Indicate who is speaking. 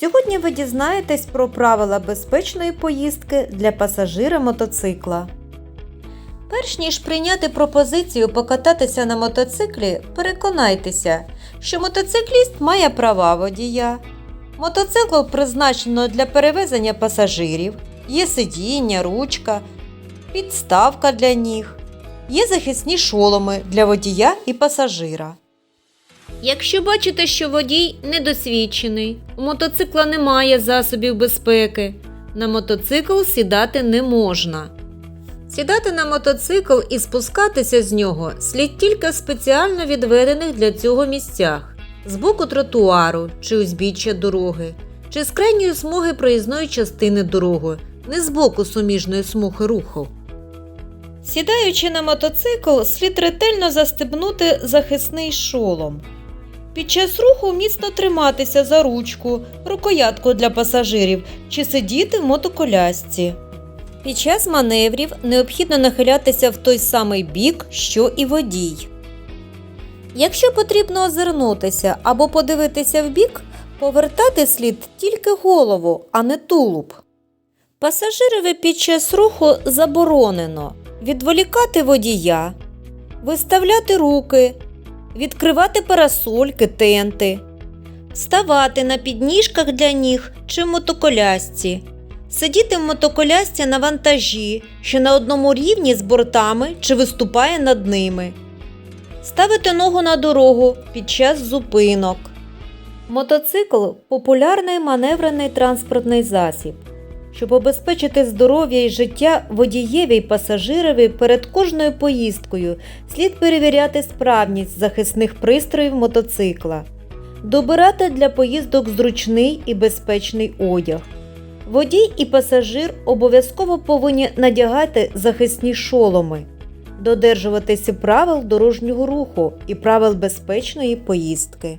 Speaker 1: Сьогодні ви дізнаєтесь про правила безпечної поїздки для пасажира мотоцикла. Перш ніж прийняти пропозицію покататися на мотоциклі, переконайтеся, що мотоцикліст має права водія. Мотоцикл призначено для перевезення пасажирів, є сидіння, ручка, підставка для ніг, є захисні шоломи для водія і пасажира.
Speaker 2: Якщо бачите, що водій недосвідчений, у мотоцикла немає засобів безпеки, на мотоцикл сідати не можна. Сідати на мотоцикл і спускатися з нього слід тільки в спеціально відведених для цього місцях з боку тротуару чи узбіччя дороги, чи з крайньої смуги проїзної частини дороги, не з боку суміжної смуги руху.
Speaker 1: Сідаючи на мотоцикл, слід ретельно застебнути захисний шолом. Під час руху міцно триматися за ручку, рукоятку для пасажирів чи сидіти в мотоколясці. Під час маневрів необхідно нахилятися в той самий бік, що і водій. Якщо потрібно озирнутися або подивитися в бік, повертати слід тільки голову, а не тулуб. Пасажирові під час руху заборонено відволікати водія, виставляти руки, відкривати парасольки, тенти, ставати на підніжках для ніг чи мотоколясці, сидіти в мотоколясці на вантажі, що на одному рівні з бортами чи виступає над ними, ставити ногу на дорогу під час зупинок. Мотоцикл популярний маневрений транспортний засіб. Щоб обезпечити здоров'я і життя водієві й пасажирові перед кожною поїздкою слід перевіряти справність захисних пристроїв мотоцикла, добирати для поїздок зручний і безпечний одяг. Водій і пасажир обов'язково повинні надягати захисні шоломи, додержуватися правил дорожнього руху і правил безпечної поїздки.